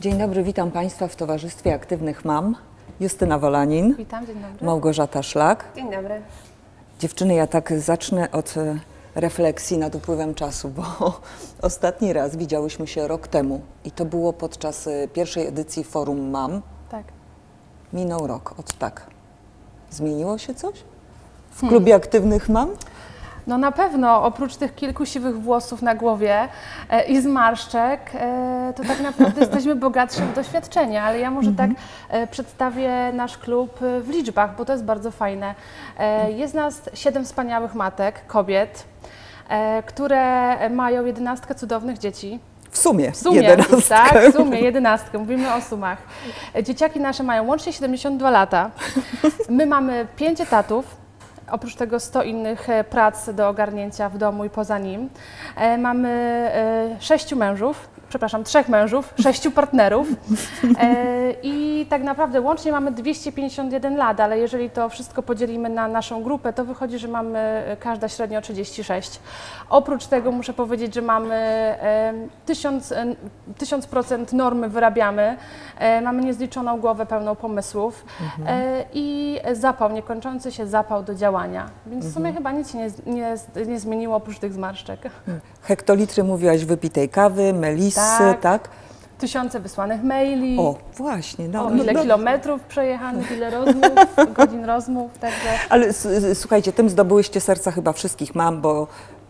Dzień dobry, witam Państwa w Towarzystwie Aktywnych Mam. Justyna Wolanin, Witam, dzień dobry. Małgorzata Szlak. Dzień dobry. Dziewczyny, ja tak zacznę od e, refleksji nad upływem czasu, bo ostatni raz widziałyśmy się rok temu i to było podczas e, pierwszej edycji Forum Mam. Tak. Minął rok, od tak. Zmieniło się coś w klubie aktywnych mam? No na pewno oprócz tych kilku siwych włosów na głowie e, i zmarszczek, e, to tak naprawdę jesteśmy bogatsi w doświadczenia, ale ja może tak e, przedstawię nasz klub e, w liczbach, bo to jest bardzo fajne. E, jest nas siedem wspaniałych matek, kobiet, e, które mają jedenastkę cudownych dzieci. W sumie, W sumie, jedenastkę. tak, w sumie jedenastkę, mówimy o sumach. Dzieciaki nasze mają łącznie 72 lata. My mamy 5 etatów, oprócz tego 100 innych e, prac do ogarnięcia w domu i poza nim. E, Mamy e, sześciu mężów, przepraszam, trzech mężów, sześciu partnerów E, i tak naprawdę łącznie mamy 251 lat, ale jeżeli to wszystko podzielimy na naszą grupę, to wychodzi, że mamy e, każda średnio 36. Oprócz tego muszę powiedzieć, że mamy e, 1000, e, 1000% normy wyrabiamy, e, mamy niezliczoną głowę pełną pomysłów e, i zapał, niekończący się zapał do działania. Więc w sumie chyba nic się nie, nie, nie zmieniło oprócz tych zmarszczek. Hektolitry mówiłaś wypitej kawy, melisy, tak? Tak. Tysiące wysłanych maili. O, właśnie. No, O, no, ile no. kilometrów przejechanych, ile rozmów, godzin rozmów, także Ale słuchajcie, tym zdobyłyście serca chyba wszystkich mam, bo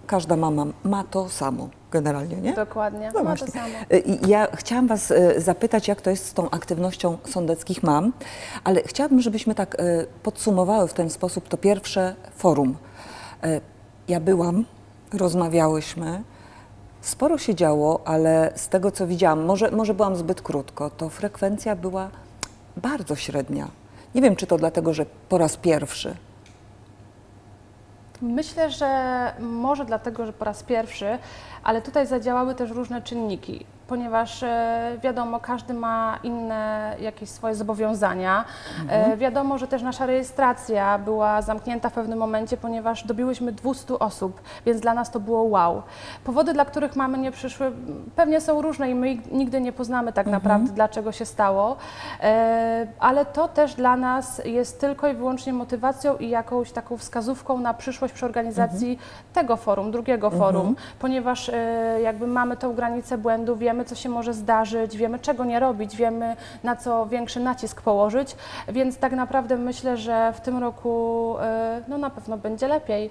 każda mama ma to samo generalnie, nie? dokładnie, No ma właśnie. to samo. I Ja chciałam Was e, zapytać, jak to jest z tą aktywnością sądeckich mam, ale chciałabym, żebyśmy tak e, podsumowały w ten sposób to pierwsze forum. Ja byłam, rozmawiałyśmy, sporo się działo, ale z tego co widziałam, może, może byłam zbyt krótko, to frekwencja była bardzo średnia. Nie wiem, czy to dlatego, że po raz pierwszy. Myślę, że może dlatego, że po raz pierwszy, ale tutaj zadziałały też różne czynniki, ponieważ e, wiadomo, każdy ma inne jakieś swoje zobowiązania. E, wiadomo, że też nasza rejestracja była zamknięta w pewnym momencie, ponieważ dobiłyśmy 200 osób, więc dla nas to było wow. Powody, dla których mamy nie przyszły, pewnie są różne i my nigdy nie poznamy tak naprawdę, dlaczego się stało, e, ale to też dla nas jest tylko i wyłącznie motywacją i jakąś taką wskazówką na przyszłość przy organizacji tego forum, drugiego forum, ponieważ e, jakby mamy tą granicę błędu, wiemy, co się może zdarzyć, wiemy, czego nie robić, wiemy, na co większy nacisk położyć, więc tak naprawdę myślę, że w tym roku e, no, na pewno będzie lepiej.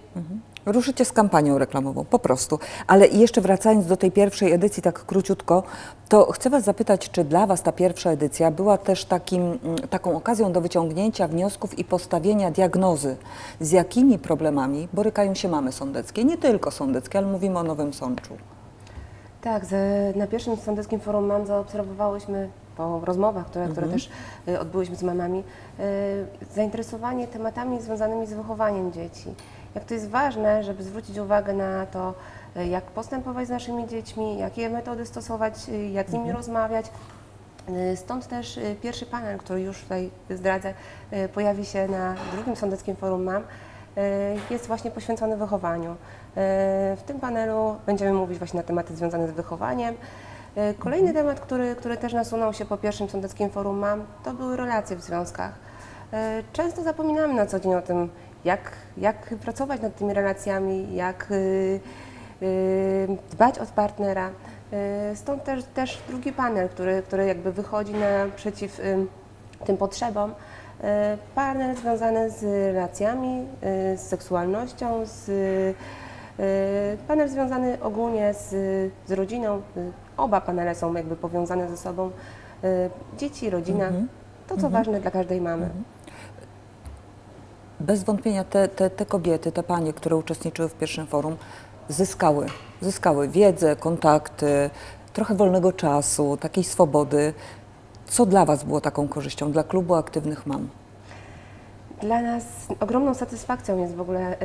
Ruszycie z kampanią reklamową, po prostu. Ale jeszcze wracając do tej pierwszej edycji, tak króciutko, to chcę Was zapytać, czy dla Was ta pierwsza edycja była też takim, mm, taką okazją do wyciągnięcia wniosków i postawienia diagnozy, z jakimi problemami borykają się mamy sądeckie, nie tylko sądeckie, ale mówimy o Nowym Sączu. Tak, ze, na pierwszym sądeckim forum MAM zaobserwowałyśmy po rozmowach, które, które też y, odbyłyśmy z mamami, y, zainteresowanie tematami związanymi z wychowaniem dzieci. Jak to jest ważne, żeby zwrócić uwagę na to, y, jak postępować z naszymi dziećmi, jakie metody stosować, y, jak z nimi rozmawiać. Y, Stąd też y, pierwszy panel, który już tutaj zdradzę, y, pojawi się na drugim sądeckim forum MAM, jest właśnie poświęcony wychowaniu. Y, W tym panelu będziemy mówić właśnie na tematy związane z wychowaniem. Y, Kolejny temat, który, który też nasunął się po pierwszym sądeckim forum MAM, to były relacje w związkach. Często zapominamy na co dzień o tym, jak, jak pracować nad tymi relacjami, jak y, y, dbać o partnera. Stąd też, też drugi panel, który, który jakby wychodzi naprzeciw y, tym potrzebom. Y, Panel związany z relacjami, y, z seksualnością, z, y, panel związany ogólnie z, z rodziną. Oba panele są jakby powiązane ze sobą. Dzieci, rodzina, to co ważne dla każdej mamy. Bez wątpienia te, te, te kobiety, te panie, które uczestniczyły w pierwszym forum, zyskały, zyskały wiedzę, kontakty, trochę wolnego czasu, takiej swobody. Co dla Was było taką korzyścią, dla klubu aktywnych mam? Dla nas ogromną satysfakcją jest w ogóle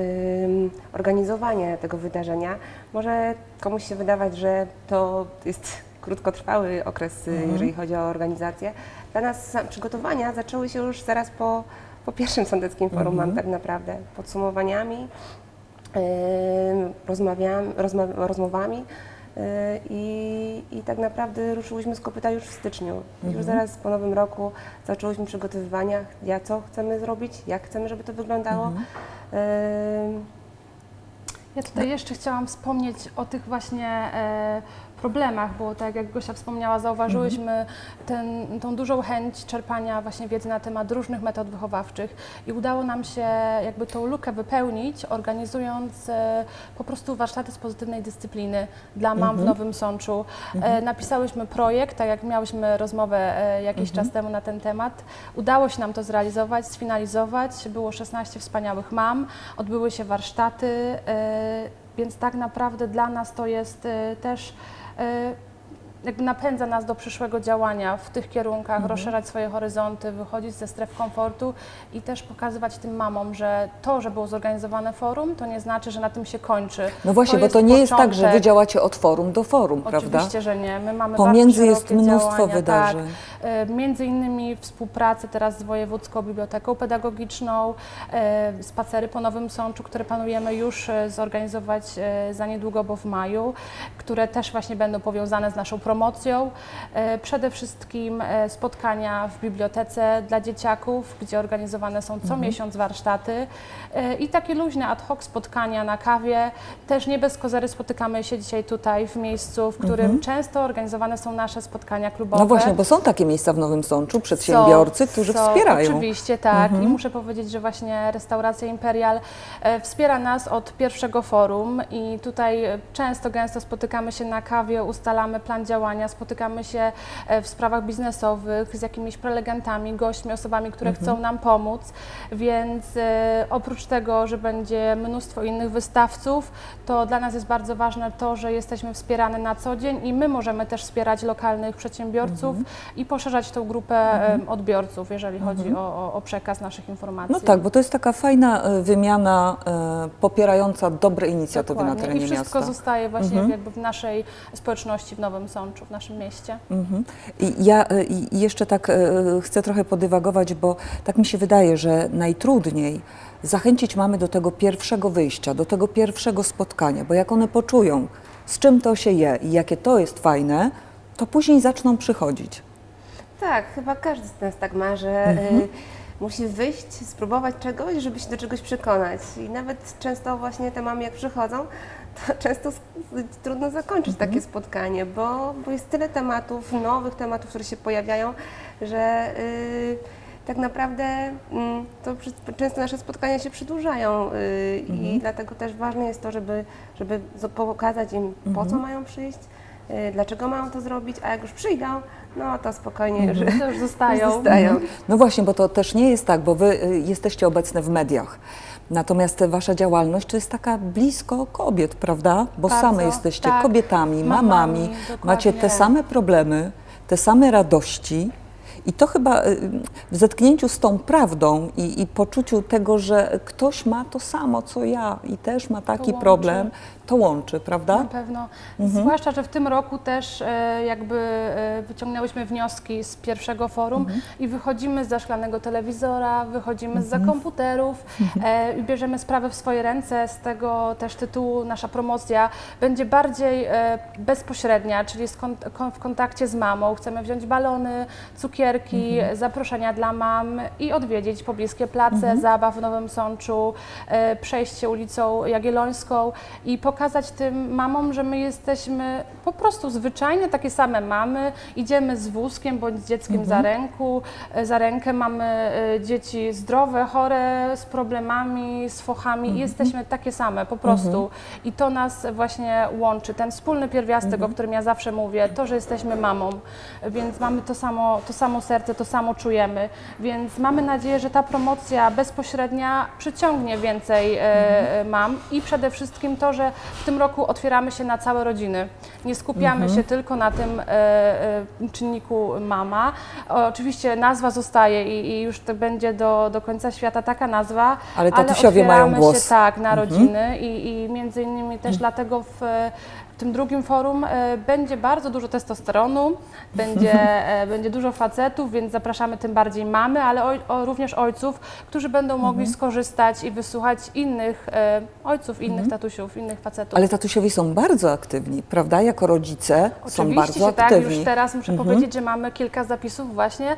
ym, organizowanie tego wydarzenia. Może komuś się wydawać, że to jest krótkotrwały okres, y, jeżeli chodzi o organizację. Dla nas przygotowania zaczęły się już zaraz po, po pierwszym sądeckim forum, mam tak naprawdę, podsumowaniami, rozmawiam, rozma, rozmowami. I, I tak naprawdę ruszyłyśmy z kopyta już w styczniu. Mhm. Już zaraz po nowym roku zaczęłyśmy przygotowywania, ja co chcemy zrobić, jak chcemy, żeby to wyglądało. Mhm. Ym, Ja tutaj jeszcze chciałam wspomnieć o tych właśnie e, problemach, bo tak jak Gosia wspomniała, zauważyłyśmy ten, tą dużą chęć czerpania właśnie wiedzy na temat różnych metod wychowawczych i udało nam się jakby tą lukę wypełnić, organizując e, po prostu warsztaty z pozytywnej dyscypliny dla mam w Nowym Sączu. E, napisałyśmy projekt, tak jak miałyśmy rozmowę e, jakiś czas temu na ten temat. Udało się nam to zrealizować, sfinalizować. Było 16 wspaniałych mam, odbyły się warsztaty, e, więc tak naprawdę dla nas to jest też e, jakby napędza nas do przyszłego działania w tych kierunkach, rozszerzać swoje horyzonty, wychodzić ze stref komfortu i też pokazywać tym mamom, że to, że było zorganizowane forum, to nie znaczy, że na tym się kończy. No właśnie, bo jest to nie jest tak, że wy działacie od forum do forum, prawda? Oczywiście, że nie. My mamy Pomiędzy jest mnóstwo działania, wydarzeń. Tak. Między innymi współpracę teraz z Wojewódzką Biblioteką Pedagogiczną, e, spacery po Nowym Sączu, które planujemy już e, zorganizować za niedługo, bo w maju, które też właśnie będą powiązane z naszą promocją. E, Przede wszystkim e, spotkania w bibliotece dla dzieciaków, gdzie organizowane są co Mhm. miesiąc warsztaty e, i takie luźne ad hoc spotkania na kawie. Też nie bez kozery spotykamy się dzisiaj tutaj w miejscu, w którym często organizowane są nasze spotkania klubowe. Mhm. No właśnie, bo są takie miejsca w Nowym Sączu, przedsiębiorcy, Są, którzy są, wspierają. Oczywiście, tak. I muszę powiedzieć, że właśnie restauracja Imperial wspiera nas od pierwszego forum i tutaj często, gęsto spotykamy się na kawie, ustalamy plan działania, spotykamy się e, w sprawach biznesowych z jakimiś prelegentami, gośćmi, osobami, które chcą nam pomóc, więc e, oprócz tego, że będzie mnóstwo innych wystawców, to dla nas jest bardzo ważne to, że jesteśmy wspierane na co dzień i my możemy też wspierać lokalnych przedsiębiorców i poszerzać tą grupę em, odbiorców, jeżeli chodzi o, o, o przekaz naszych informacji. No tak, bo to jest taka fajna e, wymiana e, popierająca dobre inicjatywy na Dokładnie. terenie I wszystko miasta. zostaje właśnie jakby w naszej społeczności w Nowym Sączu, w naszym mieście. Mhm. I ja e, jeszcze tak e, chcę trochę podywagować, bo tak mi się wydaje, że najtrudniej zachęcić mamy do tego pierwszego wyjścia, do tego pierwszego spotkania, bo jak one poczują, z czym to się je i jakie to jest fajne, to później zaczną przychodzić. Tak, chyba każdy z nas tak ma, że Mhm. y, musi wyjść, spróbować czegoś, żeby się do czegoś przekonać. I nawet często właśnie te mamy jak przychodzą, to często trudno zakończyć Mhm. takie spotkanie, bo, bo jest tyle tematów, nowych tematów, które się pojawiają, że y, tak naprawdę mm, to przy, często nasze spotkania się przedłużają y, Mhm. i dlatego też ważne jest to, żeby, żeby pokazać im po Mhm. co mają przyjść, y, dlaczego mają to zrobić, a jak już przyjdą, no to spokojnie już, To już zostają. już zostają. No właśnie, bo to też nie jest tak, bo wy y, jesteście obecne w mediach. Natomiast wasza działalność to jest taka blisko kobiet, prawda? Bo Bardzo, same jesteście tak. kobietami, mamami, Mamami, macie te same problemy, te same radości. I to chyba y, w zetknięciu z tą prawdą i, i poczuciu tego, że ktoś ma to samo co ja i też ma taki problem, to łączy, Na prawda? pewno. Mhm. Zwłaszcza, że w tym roku też e, jakby e, wyciągnęłyśmy wnioski z pierwszego forum Mhm. i wychodzimy za szklanego telewizora, wychodzimy za Mhm. komputerów e, i bierzemy sprawę w swoje ręce. Z tego też tytułu nasza promocja będzie bardziej e, bezpośrednia, czyli z kon- w kontakcie z mamą. Chcemy wziąć balony, cukierki, Mhm. zaproszenia dla mam i odwiedzić pobliskie place Mhm. zabaw w Nowym Sączu, e, przejście ulicą Jagiellońską i pokazać tym mamom, że my jesteśmy po prostu zwyczajne, takie same mamy. Idziemy z wózkiem bądź z dzieckiem za ręku, e, za rękę. Mamy e, dzieci zdrowe, chore, z problemami, z fochami i jesteśmy takie same po prostu. I to nas właśnie łączy. Ten wspólny pierwiastek, o którym ja zawsze mówię, to, że jesteśmy mamą, więc mamy to samo, to samo serce, to samo czujemy. Więc mamy nadzieję, że ta promocja bezpośrednia przyciągnie więcej e, mam i przede wszystkim to, że w tym roku otwieramy się na całe rodziny. Nie skupiamy się tylko na tym e, e, czynniku mama. Oczywiście nazwa zostaje i, i już to będzie do, do końca świata taka nazwa, Ale tatusiowie mają otwieramy głos. się tak na rodziny i, i między innymi też dlatego w, W tym drugim forum e, będzie bardzo dużo testosteronu, będzie, e, będzie dużo facetów, więc zapraszamy tym bardziej mamy, ale oj, o, również ojców, którzy będą mogli skorzystać i wysłuchać innych e, ojców, innych tatusiów, innych facetów. Ale tatusiowie są bardzo aktywni, prawda? Jako rodzice są Oczywiście, bardzo że tak. aktywni. Już teraz muszę powiedzieć, że mamy kilka zapisów właśnie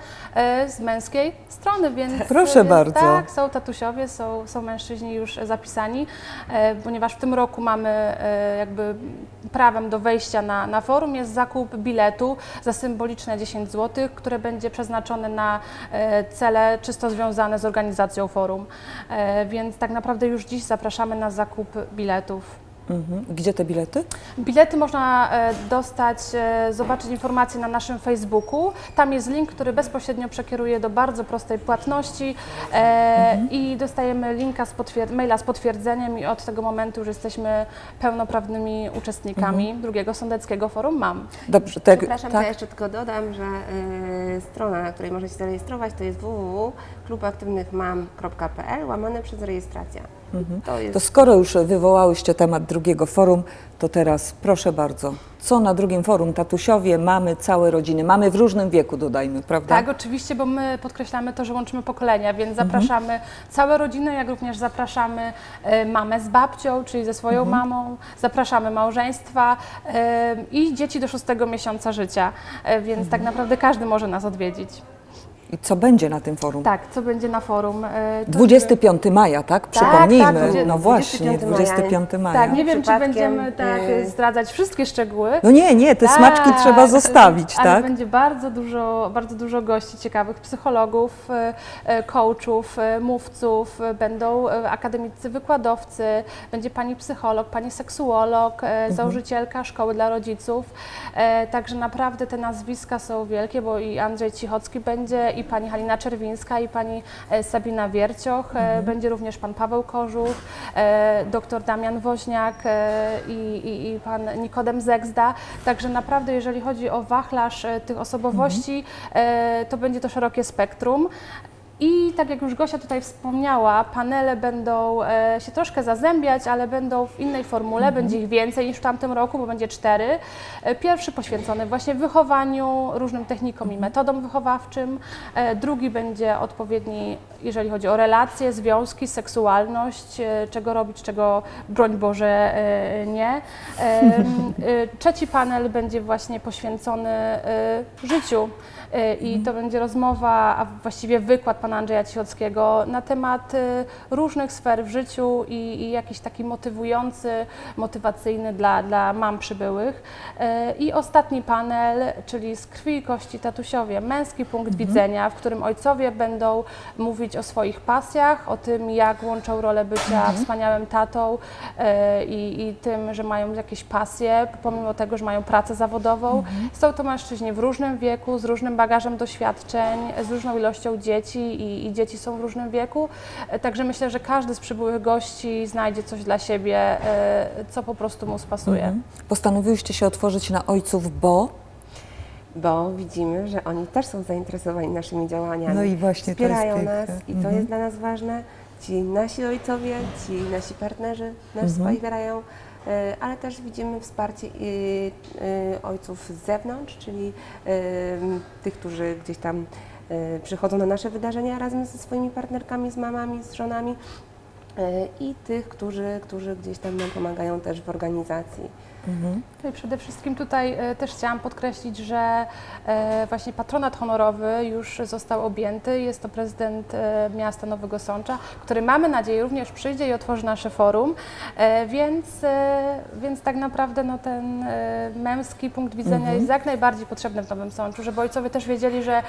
z męskiej strony, więc Proszę więc bardzo. Tak, są tatusiowie, są, są mężczyźni już zapisani, ponieważ w tym roku mamy jakby prawem do wejścia na, na forum jest zakup biletu za symboliczne 10 zł, które będzie przeznaczone na e, cele czysto związane z organizacją forum. E, więc tak naprawdę już dziś zapraszamy na zakup biletów. Mhm. Gdzie te bilety? Bilety można e, dostać, e, zobaczyć informacje na naszym Facebooku. Tam jest link, który bezpośrednio przekieruje do bardzo prostej płatności e, i dostajemy linka z potwier- maila z potwierdzeniem i od tego momentu już jesteśmy pełnoprawnymi uczestnikami drugiego Sądeckiego Forum MAM. Dobrze, tak. Przepraszam, to tak? ja jeszcze tylko dodam, że y, strona, na której możecie zarejestrować, to jest www.klubaktywnychmam.pl łamane przez rejestracja. To jest To skoro już wywołałyście temat drugiego forum, to teraz proszę bardzo, co na drugim forum? Tatusiowie, mamy, całe rodziny, mamy w różnym wieku dodajmy, prawda? Tak, oczywiście, bo my podkreślamy to, że łączymy pokolenia, więc zapraszamy całe rodziny, jak również zapraszamy e, mamę z babcią, czyli ze swoją mamą, zapraszamy małżeństwa e, i dzieci do szóstego miesiąca życia, e, więc tak naprawdę każdy może nas odwiedzić. I co będzie na tym forum? Tak, co będzie na forum? e, to 25 maja, tak? Przypomnijmy. tak, 20 no właśnie, 25 maja. 25 maja. Tak, nie wiem, czy będziemy tak y, zdradzać wszystkie szczegóły. No nie, nie, te smaczki Tak, trzeba zostawić, ale tak? będzie bardzo dużo, bardzo dużo gości ciekawych, psychologów, e, e, coachów, e, mówców, e, będą e, akademicy wykładowcy, będzie pani psycholog, pani seksuolog, e, założycielka szkoły dla rodziców. E, Także naprawdę te nazwiska są wielkie, bo i Andrzej Cichocki będzie, i pani Halina Czerwińska, i pani e, Sabina Wiercioch, e, będzie również pan Paweł Kożuch, e, dr Damian Woźniak i, i, i pan Nikodem Zegzda. Także naprawdę, jeżeli chodzi o wachlarz tych osobowości, e, to będzie to szerokie spektrum. I tak jak już Gosia tutaj wspomniała, panele będą e, się troszkę zazębiać, ale będą w innej formule, będzie ich więcej niż w tamtym roku, bo będzie cztery. E, pierwszy poświęcony właśnie wychowaniu, różnym technikom i metodom wychowawczym. E, drugi będzie odpowiedni, jeżeli chodzi o relacje, związki, seksualność, e, czego robić, czego broń Boże e, nie. E, trzeci panel będzie właśnie poświęcony życiu. I to będzie rozmowa, a właściwie wykład pana Andrzeja Cichockiego na temat różnych sfer w życiu i, i jakiś taki motywujący, motywacyjny dla, dla mam przybyłych. I ostatni panel, czyli z krwi i kości tatusiowie, męski punkt widzenia, w którym ojcowie będą mówić o swoich pasjach, o tym, jak łączą rolę bycia wspaniałym tatą e, i, tym, że mają jakieś pasje, pomimo tego, że mają pracę zawodową. Są to mężczyźni w różnym wieku, z różnym bagażem doświadczeń, z różną ilością dzieci i, i dzieci są w różnym wieku. E, Także myślę, że każdy z przybyłych gości znajdzie coś dla siebie, e, co po prostu mu spasuje. Mhm. Postanowiłyście się otworzyć na ojców, bo bo widzimy, że oni też są zainteresowani naszymi działaniami. No i właśnie to Wspierają jest nas piękne. i to Mhm. jest dla nas ważne. Ci nasi ojcowie, ci nasi partnerzy nas Mhm. wspierają, e, ale też widzimy wsparcie i, e, ojców z zewnątrz, czyli e, tych, którzy gdzieś tam e, przychodzą na nasze wydarzenia razem ze swoimi partnerkami, z mamami, z żonami e, i tych, którzy, którzy gdzieś tam nam pomagają też w organizacji. Mhm. Przede wszystkim tutaj e, też chciałam podkreślić, że e, właśnie patronat honorowy już został objęty. Jest to prezydent e, miasta Nowego Sącza, który mamy nadzieję również przyjdzie i otworzy nasze forum, więc, więc tak naprawdę no, ten męski punkt widzenia jest jak najbardziej potrzebny w Nowym Sączu, żeby ojcowie też wiedzieli, że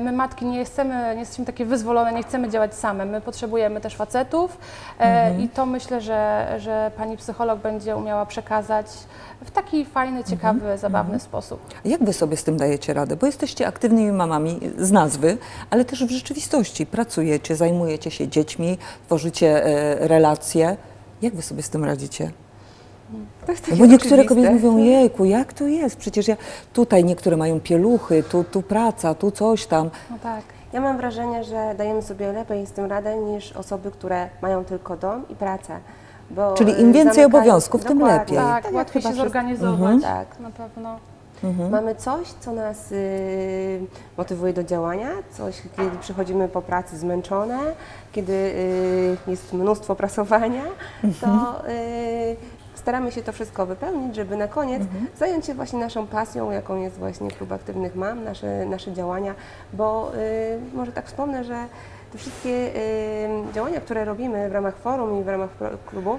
my matki nie chcemy, nie jesteśmy takie wyzwolone, nie chcemy działać same. My potrzebujemy też facetów e, i to myślę, że, że pani psycholog będzie umiała przekazać w taki fajny, ciekawy, zabawny sposób. Jak wy sobie z tym dajecie radę? Bo jesteście aktywnymi mamami z nazwy, ale też w rzeczywistości pracujecie, zajmujecie się dziećmi, tworzycie e, relacje. Jak wy sobie z tym radzicie? To jest No bo niektóre kobiety mówią, jejku, jak to jest? Przecież ja tutaj niektóre mają pieluchy, tu, tu praca, tu coś tam. No tak. Ja mam wrażenie, że dajemy sobie lepiej z tym radę niż osoby, które mają tylko dom i pracę, Bo, Czyli y, im więcej zamykają- obowiązków, tym Dokładnie. lepiej. Tak, jak łatwiej chyba się wszyscy. zorganizować. Tak. Na pewno. Mamy coś, co nas y, motywuje do działania, coś, kiedy przychodzimy po pracy zmęczone, kiedy y, jest mnóstwo prasowania, to y, staramy się to wszystko wypełnić, żeby na koniec zająć się właśnie naszą pasją, jaką jest właśnie Klub Aktywnych Mam, nasze, nasze działania, bo y, może tak wspomnę, że te wszystkie działania, które robimy w ramach forum i w ramach klubu,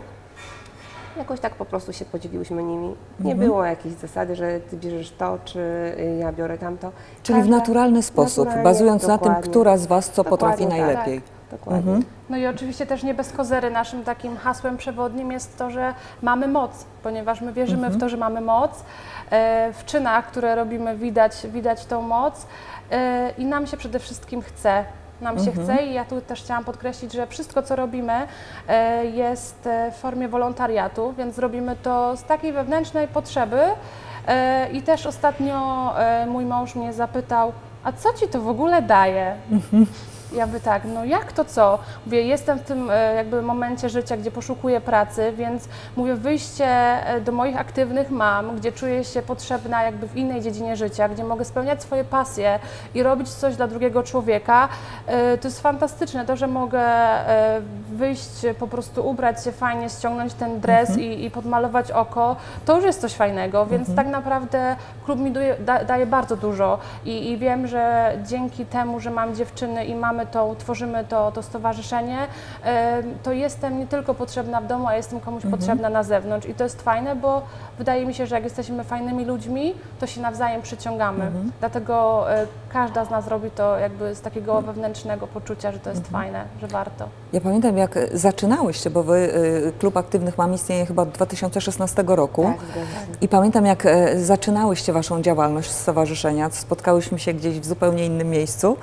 Jakoś tak po prostu się podzieliłyśmy nimi. Nie było jakiejś zasady, że ty bierzesz to, czy y, ja biorę tamto. Czyli w Każda- naturalny sposób, naturalnie, bazując na tym, która z Was co potrafi Dokładnie tak. najlepiej. Dokładnie. No i oczywiście też nie bez kozery naszym takim hasłem przewodnim jest to, że mamy moc, ponieważ my wierzymy w to, że mamy moc. E, W czynach, które robimy, widać, widać tą moc e, i nam się przede wszystkim chce. Nam się chce i ja tu też chciałam podkreślić, że wszystko, co robimy, e, jest e, w formie wolontariatu, więc robimy to z takiej wewnętrznej potrzeby. E, I też ostatnio mój mąż mnie zapytał, a co ci to w ogóle daje? Ja by tak, no jak to co? Mówię, jestem w tym e, jakby momencie życia, gdzie poszukuję pracy, więc mówię, wyjście e, do moich aktywnych mam, gdzie czuję się potrzebna jakby w innej dziedzinie życia, gdzie mogę spełniać swoje pasje i robić coś dla drugiego człowieka, e, to jest fantastyczne. To, że mogę wyjść, po prostu ubrać się fajnie, ściągnąć ten dres i, i podmalować oko, to już jest coś fajnego, więc tak naprawdę klub mi daje, da, daje bardzo dużo i, i wiem, że dzięki temu, że mam dziewczyny i mamy to, tworzymy to, to stowarzyszenie, to jestem nie tylko potrzebna w domu, a jestem komuś potrzebna na zewnątrz i to jest fajne, bo wydaje mi się, że jak jesteśmy fajnymi ludźmi, to się nawzajem przyciągamy. Dlatego e, każda z nas robi to jakby z takiego wewnętrznego poczucia, że to jest fajne, że warto. Ja pamiętam, jak zaczynałyście, bo Wy, y, Klub Aktywnych Mam istnieje chyba od 2016 roku. Tak. I pamiętam, jak e, zaczynałyście Waszą działalność stowarzyszenia, spotkałyśmy się gdzieś w zupełnie innym miejscu.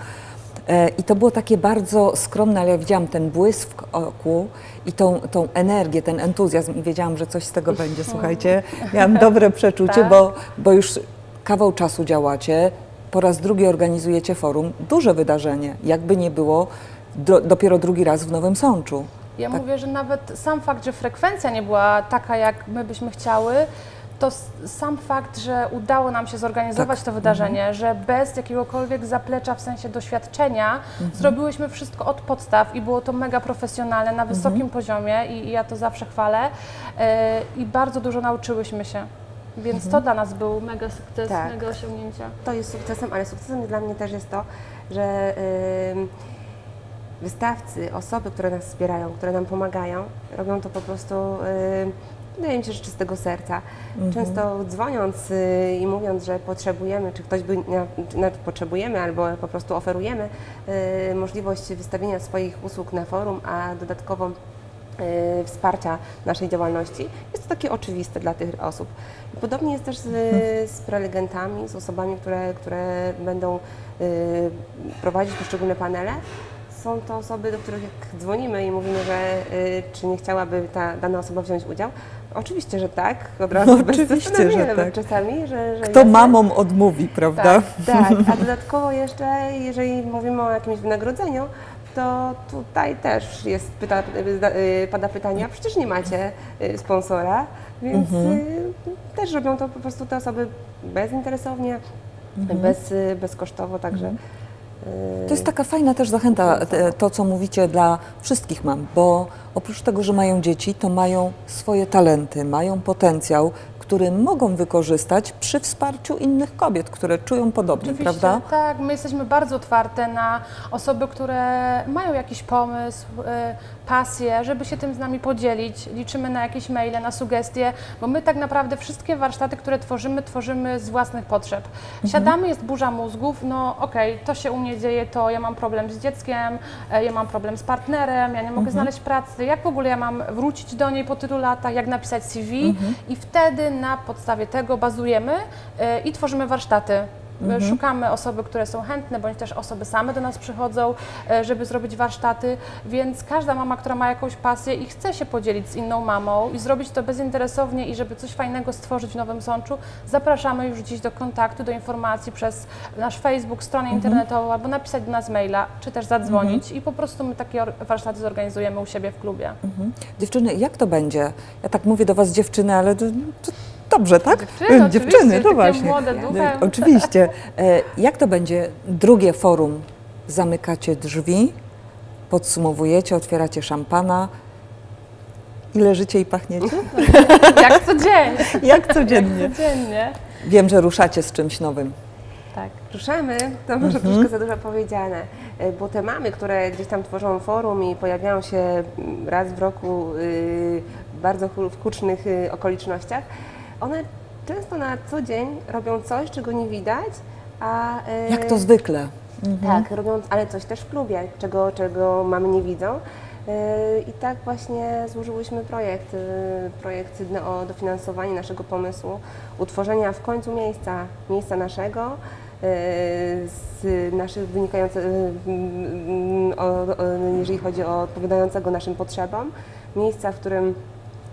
E, I to było takie bardzo skromne, ale ja widziałam ten błysk w oku i tą, tą energię, ten entuzjazm i wiedziałam, że coś z tego będzie. Słuchajcie, miałam dobre przeczucie, Tak. bo, bo już kawał czasu działacie, po raz drugi organizujecie forum, duże wydarzenie, jakby nie było, do, dopiero drugi raz w Nowym Sączu. Ja Tak. mówię, że nawet sam fakt, że frekwencja nie była taka, jak my byśmy chciały, to sam fakt, że udało nam się zorganizować Tak. to wydarzenie, że bez jakiegokolwiek zaplecza w sensie doświadczenia zrobiłyśmy wszystko od podstaw i było to mega profesjonalne, na wysokim poziomie i, i ja to zawsze chwalę e, i bardzo dużo nauczyłyśmy się. Więc to dla nas był mega sukces, Tak. mega osiągnięcie. To jest sukcesem, ale sukcesem dla mnie też jest to, że ym, wystawcy, osoby, które nas wspierają, które nam pomagają, robią to po prostu, wydaje mi się, że czystego serca. Często dzwoniąc y, i mówiąc, że potrzebujemy, czy ktoś by, nawet potrzebujemy, albo po prostu oferujemy y, możliwość wystawienia swoich usług na forum, a dodatkowo y, wsparcia naszej działalności, jest to takie oczywiste dla tych osób. Podobnie jest też z, z prelegentami, z osobami, które, które będą prowadzić poszczególne panele. Są to osoby, do których jak dzwonimy i mówimy, że y, czy nie chciałaby ta dana osoba wziąć udział, oczywiście, że tak, od razu No, bez oczywiście, że tak. czasami, że, że Kto jasne. mamom odmówi, prawda? Tak. Tak, a dodatkowo jeszcze, jeżeli mówimy o jakimś wynagrodzeniu, to tutaj też jest pyta, y, pada pytanie, a przecież nie macie y, sponsora, więc y, też robią to po prostu te osoby bezinteresownie, bez, y, bezkosztowo, także... y, To jest taka fajna też zachęta, to co mówicie dla wszystkich mam, bo oprócz tego, że mają dzieci, to mają swoje talenty, mają potencjał, który mogą wykorzystać przy wsparciu innych kobiet, które czują podobnie, Oczywiście, prawda? tak. My jesteśmy bardzo otwarte na osoby, które mają jakiś pomysł, y, pasję, żeby się tym z nami podzielić. Liczymy na jakieś maile, na sugestie, bo my tak naprawdę wszystkie warsztaty, które tworzymy, tworzymy z własnych potrzeb. Siadamy, jest burza mózgów, no okej, to się u mnie dzieje, to ja mam problem z dzieckiem, e, ja mam problem z partnerem, ja nie mogę znaleźć pracy, jak w ogóle ja mam wrócić do niej po tylu latach, jak napisać CV i wtedy na podstawie tego bazujemy e, i tworzymy warsztaty. E, Szukamy osoby, które są chętne, bądź też osoby same do nas przychodzą, e, żeby zrobić warsztaty, więc każda mama, która ma jakąś pasję i chce się podzielić z inną mamą i zrobić to bezinteresownie i żeby coś fajnego stworzyć w Nowym Sączu, zapraszamy już dziś do kontaktu, do informacji przez nasz Facebook, stronę internetową albo napisać do nas maila, czy też zadzwonić i po prostu my takie warsztaty zorganizujemy u siebie w klubie. Mhm. Dziewczyny, jak to będzie? Ja tak mówię do Was dziewczyny, ale to, to dobrze, tak? Dziewczyny, E, no takie właśnie. młode No, duchem. oczywiście. E, Jak to będzie? Drugie forum. Zamykacie drzwi, podsumowujecie, otwieracie szampana i leżycie i pachniecie? Jak codziennie. Jak codziennie. Codziennie. Wiem, że ruszacie z czymś nowym. Tak. Ruszamy, to może troszkę za dużo powiedziane, y, bo te mamy, które gdzieś tam tworzą forum i pojawiają się raz w roku y, bardzo w hucznych y, okolicznościach, one często na co dzień robią coś, czego nie widać, a... y, Jak to zwykle. Tak, robią, ale coś też w klubie, czego, czego mamy nie widzą. Yy, I tak właśnie złożyłyśmy projekt, yy, projekt na- o dofinansowanie naszego pomysłu, utworzenia w końcu miejsca, miejsca naszego, yy, z naszych wynikających, yy, mm, jeżeli chodzi o odpowiadającego naszym potrzebom, miejsca, w którym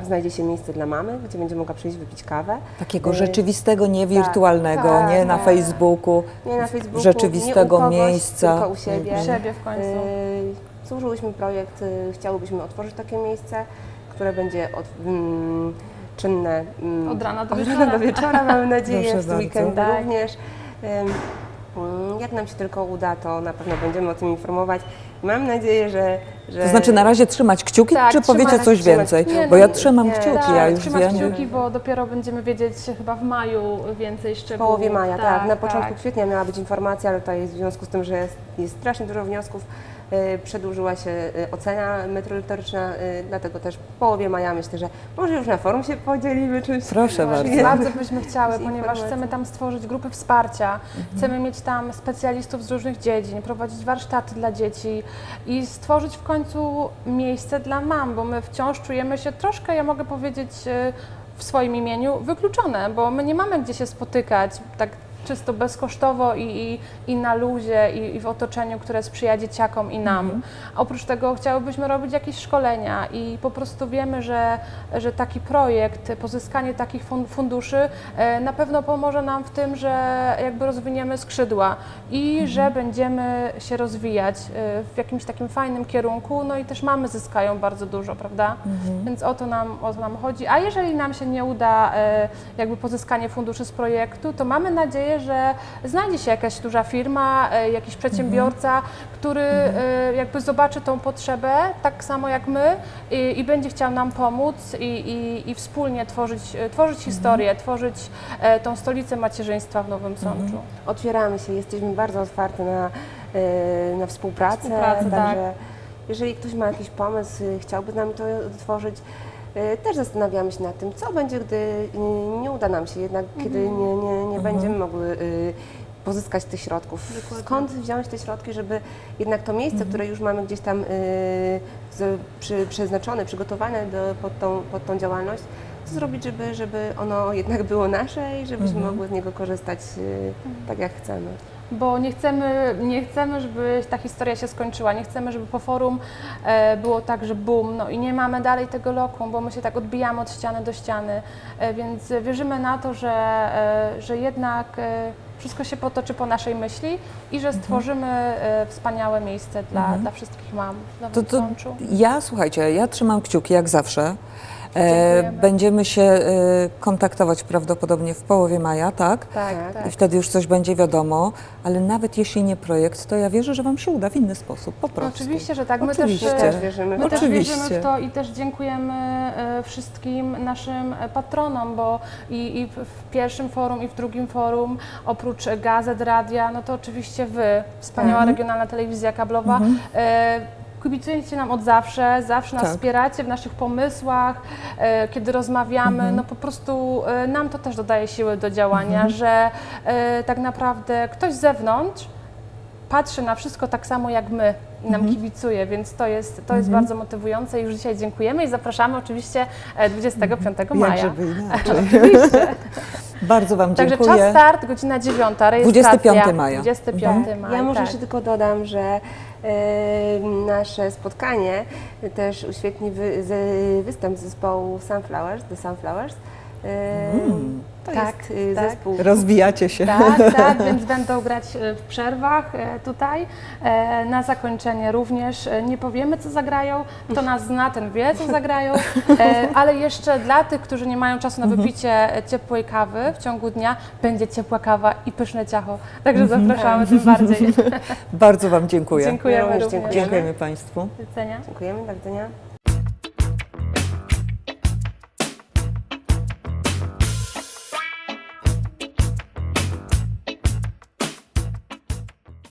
znajdzie się miejsce dla mamy, gdzie będzie mogła przyjść wypić kawę. Takiego Yy, rzeczywistego, nie wirtualnego, tak, nie na tak. Facebooku. Nie na Facebooku, rzeczywistego nie u kogoś, miejsca. tylko u siebie. U siebie w końcu. Yy, Złożyłyśmy projekt, yy, chciałybyśmy otworzyć takie miejsce, które będzie od, mm, czynne mm, Od rana do od wieczora. do wieczora, mamy nadzieję, Proszę w weekendy Tak. również. Mm, Jak nam się tylko uda, to na pewno będziemy o tym informować. Mam nadzieję, że... że To znaczy na razie trzymać kciuki, Tak, czy trzymać- powiecie coś trzymać więcej? kciuki. Bo ja Nie, trzymam nie, kciuki, tak, ja już trzymać wiem. kciuki, bo dopiero będziemy wiedzieć chyba w maju więcej W szczegółów. połowie maja, tak. Na początku tak. kwietnia miała być informacja, ale tutaj w związku z tym, że jest, jest strasznie dużo wniosków, przedłużyła się y, ocena meteorologiczna, y, dlatego też w połowie maja myślę, że może już na forum się podzielimy czymś. Proszę bardzo. Bardzo byśmy chciały, ponieważ chcemy tam stworzyć grupy wsparcia, Mhm. chcemy mieć tam specjalistów z różnych dziedzin, prowadzić warsztaty dla dzieci i stworzyć w końcu miejsce dla mam, bo my wciąż czujemy się troszkę, ja mogę powiedzieć y, w swoim imieniu, wykluczone, bo my nie mamy gdzie się spotykać tak czysto bezkosztowo i, i, i na luzie i, i w otoczeniu, które sprzyja dzieciakom i nam. Oprócz tego chciałybyśmy robić jakieś szkolenia i po prostu wiemy, że, że taki projekt, pozyskanie takich fun- funduszy e, na pewno pomoże nam w tym, że jakby rozwiniemy skrzydła i że będziemy się rozwijać e, w jakimś takim fajnym kierunku, no i też mamy zyskają bardzo dużo, prawda? Więc o to, nam, o to nam chodzi. A jeżeli nam się nie uda e, jakby pozyskanie funduszy z projektu, to mamy nadzieję, że znajdzie się jakaś duża firma, jakiś przedsiębiorca, który e, jakby zobaczy tą potrzebę tak samo jak my i, i będzie chciał nam pomóc i, i, i wspólnie tworzyć, e, tworzyć historię, tworzyć e, tą stolicę macierzyństwa w Nowym Sączu. Otwieramy się, jesteśmy bardzo otwarte na, y, na współpracę, Współpracę, tak. także jeżeli ktoś ma jakiś pomysł, chciałby z nami to otworzyć, y, też zastanawiamy się nad tym, co będzie, gdy nie uda nam się, jednak kiedy nie, nie, nie będziemy mogły pozyskać tych środków. Dokładnie. Skąd wziąć te środki, żeby jednak to miejsce, które już mamy gdzieś tam y, z, przy, przeznaczone, przygotowane do, pod, tą, pod tą działalność, co zrobić, żeby, żeby ono jednak było nasze i żebyśmy mogły z niego korzystać y, tak jak chcemy. Bo nie chcemy, nie chcemy, żeby ta historia się skończyła, nie chcemy, żeby po forum e, było tak, że bum, no i nie mamy dalej tego lokum, bo my się tak odbijamy od ściany do ściany, e, więc wierzymy na to, że, e, że jednak wszystko się potoczy po naszej myśli i że stworzymy e, wspaniałe miejsce dla, dla wszystkich mam w To, Nowym to ja, słuchajcie, ja trzymam kciuki jak zawsze. E, Dziękujemy. będziemy się e, kontaktować prawdopodobnie w połowie maja, tak? Tak, Tak. tak. I wtedy już coś będzie wiadomo, ale nawet jeśli nie projekt, to ja wierzę, że Wam się uda w inny sposób, po prostu. oczywiście, że tak. My Oczywiście. też, Też wierzymy. My też Oczywiście. wierzymy w to i też dziękujemy e, wszystkim naszym patronom, bo i, i w- pierwszym forum, i w drugim forum, oprócz gazet, radia, no to oczywiście Wy, wspaniała Mhm. regionalna telewizja kablowa, e, kibicujecie nam od zawsze, zawsze nas Tak. wspieracie w naszych pomysłach, e, kiedy rozmawiamy, Mhm. no po prostu e, nam to też dodaje siły do działania, że e, tak naprawdę ktoś z zewnątrz patrzy na wszystko tak samo jak my i nam Mhm. kibicuje, więc to jest, to jest bardzo motywujące już dzisiaj dziękujemy i zapraszamy oczywiście e, 25 maja. Jak żeby inaczej. Oczywiście. Bardzo Wam Także dziękuję. czas start, godzina 9, rejestracja. 25 maja. 25 Mhm. maja, Ja może tak. jeszcze tylko dodam, że e, nasze spotkanie też uświetni wy, z, występ zespołu Sunflowers, The Sunflowers. E, to tak, jest e, tak. zespół. Rozwijacie się. Tak, tak, więc będą grać e, w przerwach e, tutaj. E, Na zakończenie również nie powiemy, co zagrają. Kto nas zna, ten wie, co zagrają. E, Ale jeszcze dla tych, którzy nie mają czasu na wypicie e, ciepłej kawy w ciągu dnia, będzie ciepła kawa i pyszne ciacho. Także zapraszamy tym bardziej. Bardzo Wam dziękuję. Dziękujemy również również. dziękujemy. Dziękujemy Państwu. Do widzenia. Dziękujemy, do widzenia.